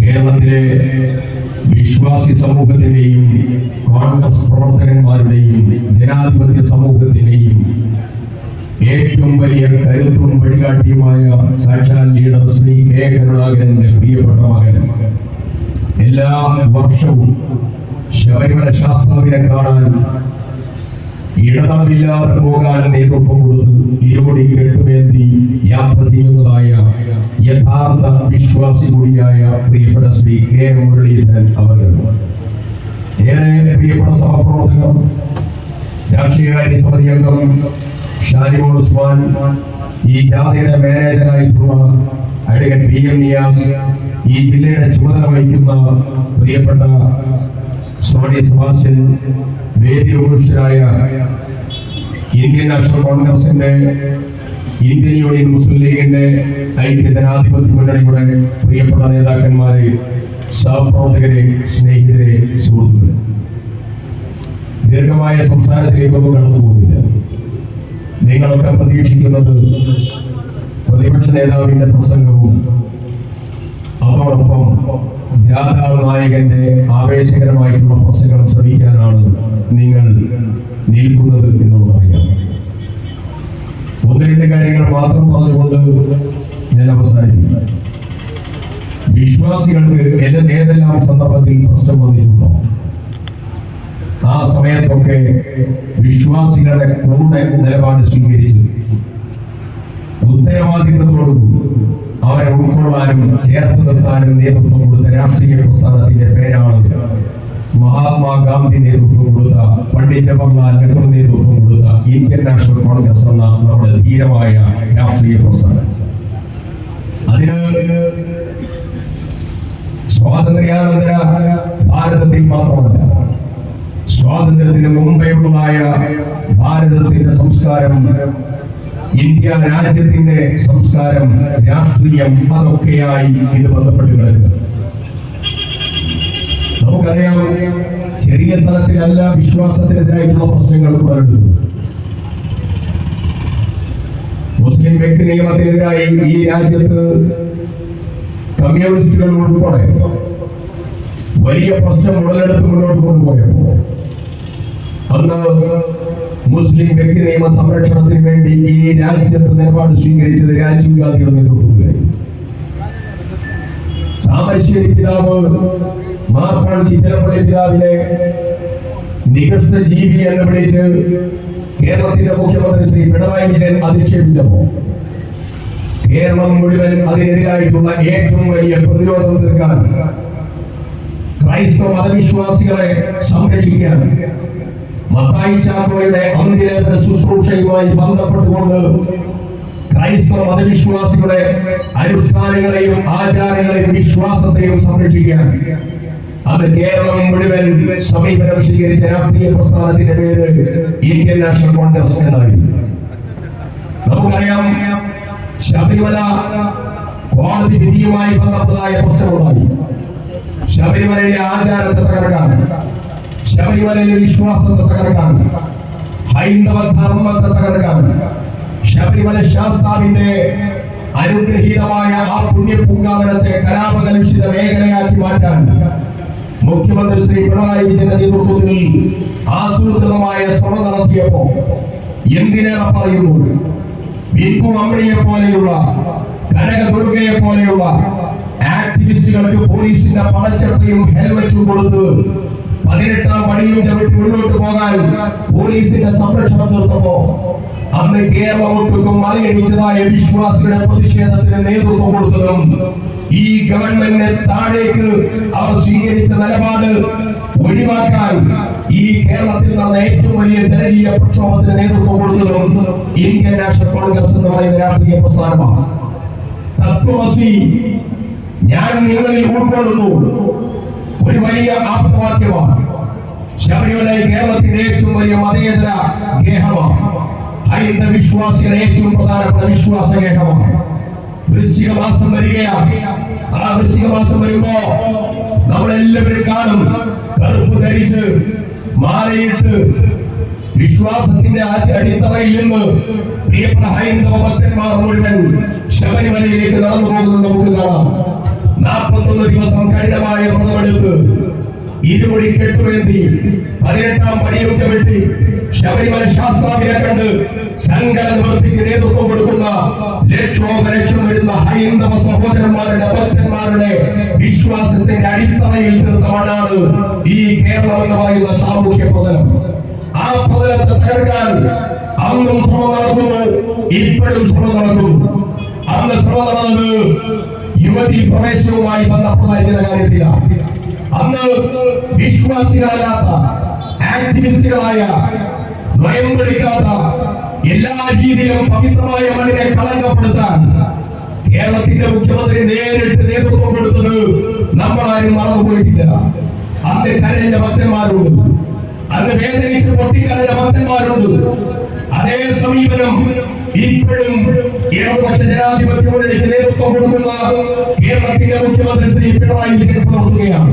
കേരളത്തിലെ വിശ്വാസി സമൂഹത്തിന്റെയും കോൺഗ്രസ് പ്രവർത്തകന്മാരുടെയും ജനാധിപത്യ സമൂഹത്തിന്റെയും ഏറ്റവും വലിയ കരുത്തും വഴികാട്ടിയുമായ സാക്ഷാൽ ലീഡർ ശ്രീ കെ കരുണാകരന്റെ പ്രിയപ്പെട്ട മകൻ. എല്ലാ വർഷവും ശബരിമല ശാസ്താവിനെ കാണാൻ ഇടതടവില്ലാതെ പോകാൻ നേതൃത്വം കൊടുത്ത്. ഇരുപടി കെട്ടുമേന്തി യാത്ര ചെയ്യുന്നതായ യഥാർത്ഥ വിശ്വാസി കൂടിയായ പ്രിയപ്പെട്ട ശ്രീ കെ മുരളീധരൻ അവർ ഏറെ പ്രിയപ്പെട്ട സഹപ്രവർത്തകർ രാഷ്ട്രീയകാര്യ സമിതി അംഗം ഷാരിമോൾ ഉസ്മാൻ ഈ ജാഥയുടെ മാനേജറായിട്ടുള്ള അഡ്വക്കേറ്റ് പി എം നിയാസ് ഈ ജില്ലയുടെ ചുമതല വഹിക്കുന്ന പ്രിയപ്പെട്ട സോണി സെബാസ്റ്റ്യൻ വേദി ഉപവിഷ്ടരായ ഇന്ത്യൻ നാഷണൽ കോൺഗ്രസിന്റെ ഇന്ത്യൻ യൂണിയൻ മുസ്ലിം ലീഗിന്റെ ഐക്യ ജനാധിപത്യ മുന്നണിയുടെ പ്രിയപ്പെട്ട നേതാക്കന്മാരെ സഹപ്രവർത്തകരെ സ്നേഹിതരെ സുഹൃത്തുക്കളെ. ദീർഘമായ സംസാരത്തിലേക്കൊന്നും കടന്നു പോകുന്നില്ല. നിങ്ങളൊക്കെ പ്രതീക്ഷിക്കുന്നത് പ്രതിപക്ഷ നേതാവിന്റെ പ്രസംഗവും അതോടൊപ്പം ജാഥാ നായകന്റെ ആവേശകരമായിട്ടുള്ള പ്രസംഗം നിൽക്കുന്നത് എന്നുള്ളതറിയാം ഒന്ന് രണ്ട് കാര്യങ്ങൾ മാത്രം പറഞ്ഞുകൊണ്ട് ഞാൻ അവസാനിപ്പിക്കുന്നു. വിശ്വാസികൾക്ക് ഏതെല്ലാം സന്ദർഭത്തിൽ പ്രശ്നം വന്നിട്ടുണ്ടോ? ആ സമയത്തൊക്കെ വിശ്വാസികളുടെ കൂടെ നിലപാട് സ്വീകരിച്ചു. ഉത്തരവാദിത്വത്തോടുകൂടി അവരെ ഉൾക്കൊള്ളാനും ചേർത്ത് നിർത്താനും നേതൃത്വം കൊടുത്ത രാഷ്ട്രീയ പ്രസ്ഥാനത്തിന്റെ പേരാണ് മഹാത്മാഗാന്ധി നേതൃത്വം കൊടുത്ത പണ്ഡിറ്റ് ജവഹർലാൽ നെഹ്റു നേതൃത്വം കൊടുത്ത ഇന്ത്യൻ നാഷണൽ കോൺഗ്രസ് എന്ന നമ്മുടെ ധീരമായ രാഷ്ട്രീയ പ്രസ്ഥാനം. അതിന് സ്വാതന്ത്ര്യാനന്തര ഭാരതത്തിൽ മാത്രമല്ല സ്വാതന്ത്ര്യത്തിന് മുമ്പേയുള്ളതായ ഭാരതത്തിന്റെ സംസ്കാരം ഇന്ത്യ രാജ്യത്തിന്റെ സംസ്കാരം രാഷ്ട്രീയം അതൊക്കെയായി ഇത് ബന്ധപ്പെട്ട് കിടക്കുക നമുക്കറിയാം സ്ഥലത്തിലല്ല വിശ്വാസത്തിനെതിരായിട്ടുള്ള പ്രശ്നങ്ങൾ തുടരുന്നത് മുസ്ലിം വ്യക്തി നിയമത്തിനെതിരായി ഈ രാജ്യത്ത് കമ്മ്യൂണിസ്റ്റുകൾ ഉൾപ്പെടെ വലിയ പ്രശ്നം ഉടലെടുത്ത് മുന്നോട്ട് കൊണ്ടുപോയപ്പോ അന്ന് മുസ്ലിം വ്യക്തി നിയമ സംരക്ഷണത്തിന് വേണ്ടി ഈ രാജ്യത്ത് നിലപാട് സ്വീകരിച്ചത് രാജീവ് ഗാന്ധിയുടെ നേതൃത്വത്തിലായി താമരശ്ശേരി പിതാവ് മാർപ്പാൻ ചിറ്റലപ്പള്ളി പിതാവിനെ നികൃഷ്ട ജീവി എന്ന് വിളിച്ച് കേരളത്തിന്റെ മുഖ്യമന്ത്രി ശ്രീ പിണറായി വിജയൻ അധിക്ഷേപിച്ചപ്പോ കേരളം മുഴുവൻ അതിനെതിരായിട്ടുള്ള ഏറ്റവും വലിയ പ്രതിരോധം തീർക്കാൻ ക്രൈസ്തവ മതവിശ്വാസികളെ സംരക്ഷിക്കാൻ മത്തായി ചാക്കോയുടെ അന്ത്യലേഖന ശുശ്രൂഷയുമായി ബന്ധപ്പെട്ടുകൊണ്ട് ക്രൈസ്തവ മതവിശ്വാസികളെ അനുഷ്ഠാനങ്ങളെയും ആചാരങ്ങളെയും വിശ്വാസത്തെയും സംരക്ഷിക്കാൻ അത് കേരളം മുഴുവൻ സമീപനം സ്വീകരിച്ച രാഷ്ട്രീയ പ്രസ്ഥാനത്തിന്റെ പേര് ഇന്ത്യൻ നാഷണൽ കോൺഗ്രസ് എന്നായി. നമുക്കറിയാം ശബരിമല കോടതി വിധിയുമായി ബന്ധപ്പെട്ടതായ പ്രശ്നങ്ങളായി ശബരിമലയിലെ ആചാരത്തെ തകർക്കാൻ ശബരിമലയിലെ വിശ്വാസത്തെ തകർക്കാൻ ഹൈന്ദവ ധർമ്മത്തെ തകർക്കാൻ ശബരിമല ശാസ്താവിന്റെ അനുഗ്രഹീതമായ ആ പുണ്യ പൂങ്കാവനത്തെ കലാപകലുഷിത മേഖലയാക്കി മാറ്റാൻ മുഖ്യമന്ത്രി ശ്രീ പിണറായി വിജയന്റെ നേതൃത്വത്തിൽ ആസൂത്രിതമായ ശ്രമം നടത്തിയപ്പോ എന്തിനേറെ പറയുന്നു? വിപ്പു അമ്മിണിയെ പോലെയുള്ള കനക ദുർഗയെ പോലെയുള്ള ആക്ടിവിസ്റ്റുകൾക്ക് പോലീസിന്റെ പടച്ചട്ടയും ഹെൽമറ്റും കൊടുത്ത് പതിനെട്ടാം പണിയും ചവിട്ടി മുന്നോട്ട് പോകാൻ പോലീസിന്റെ സംരക്ഷണം നിർത്തപ്പോ അന്ന് കേരളം ഒട്ടുക്കും മലയടിച്ചതായ വിശ്വാസികളുടെ പ്രതിഷേധത്തിന് നേതൃത്വം കൊടുത്തതും ഈ ഗവൺമെന്റിനെ താഴേക്ക് അവർ സ്വീകരിച്ച നിലപാട് ഒഴിവാക്കാൻ ഈ കേരളത്തിൽ നടന്ന ഏറ്റവും വലിയ ജനകീയ പ്രക്ഷോഭത്തിന് നേതൃത്വം കൊടുത്തതും ഇന്ത്യൻ നാഷണൽ കോൺഗ്രസ് എന്ന് പറയുന്ന രാഷ്ട്രീയ പ്രസ്ഥാനമാണ്. തത്വമസി ഞാൻ നിങ്ങളിൽ ഉൾക്കൊള്ളുന്നു. ഒരു വലിയ ആപ്തവാക്യമാണ്. ശബരിമല കേരളത്തിന്റെ ഏറ്റവും വലിയ മതേതര ഗേഹമാണ്. ഹൈന്ദ വിശ്വാസികളുടെ ഏറ്റവും പ്രധാനപ്പെട്ട വിശ്വാസ ഗേഹമാണ്. വൃശ്ചിക മാസം വരികയാണ് ആ വൃശ്ചിക മാസം വരുമ്പോ നമ്മളെല്ലാവരും കാണും. കറുപ്പ് ധരിച്ച് മാലയിട്ട് വിശ്വാസത്തിന്റെ അടിത്തറയിൽ നിന്ന് പ്രിയപ്പെട്ട ഹൈന്ദവ ഭക്തന്മാർ മുഴുവൻ ശബരിമലയിലേക്ക് നടന്നു പോകുന്നത് നമുക്ക് കാണാം. നാൽപ്പത്തൊന്ന് ദിവസം കഠിനമായ വ്രതമെടുത്ത് ഇരുമുടി കെട്ടുവേണ്ടി പതിനെട്ടാം പടിയൊക്കെ ചവിട്ടി ശബരിമല ശാസ്താവിനെ കണ്ട് സങ്കട നിവൃത്തിക്ക് നേതൃത്വം കൊടുക്കുന്ന ലക്ഷോപലക്ഷം വരുന്ന ഹൈന്ദവ സഹോദരന്മാരുടെ ഭക്തന്മാരുടെ വിശ്വാസത്തിന്റെ അടിത്തറയിൽ തീർന്ന ഈ കേരളം എന്ന് പറയുന്ന സാമൂഹ്യ പ്രതലം. ആ പ്രതലത്തെ തകർക്കാൻ അന്നും ശ്രമം നടക്കുന്നു ഇപ്പോഴും ശ്രമം നടക്കുന്നു. അന്ന് ശ്രമം നടന്നത് യുവതി പ്രവേശനവുമായി ബന്ധപ്പെട്ടായിരിക്കുന്ന കാര്യത്തിലാണ് അന്ന് വിശ്വാസികളല്ലാത്ത ആക്ടിവിസ്റ്റുകളായ നയമ്പെടുക്കാത്ത എല്ലാ രീതിയിലും പവിത്രമായ മണ്ണിനെ കളങ്കപ്പെടുത്താൻ കേരളത്തിന്റെ മുഖ്യമന്ത്രി നേരിട്ട് നേതൃത്വം കൊടുത്തത് നമ്മളാരും മറന്നുപോയിട്ടില്ല. അന്ന് കരഞ്ഞ ഭക്തന്മാരുണ്ട്. അന്ന് വേദനിച്ച് പൊട്ടിക്കരഞ്ഞ ഭക്തന്മാരുണ്ട്. അതേ സമീപനം ഇപ്പോഴും ഇടതുപക്ഷ ജനാധിപത്യ മുന്നണിക്ക് നേതൃത്വം കൊടുക്കുന്ന കേരളത്തിന്റെ മുഖ്യമന്ത്രി ശ്രീ പിണറായി വിജയൻ പുലർത്തുകയാണ്.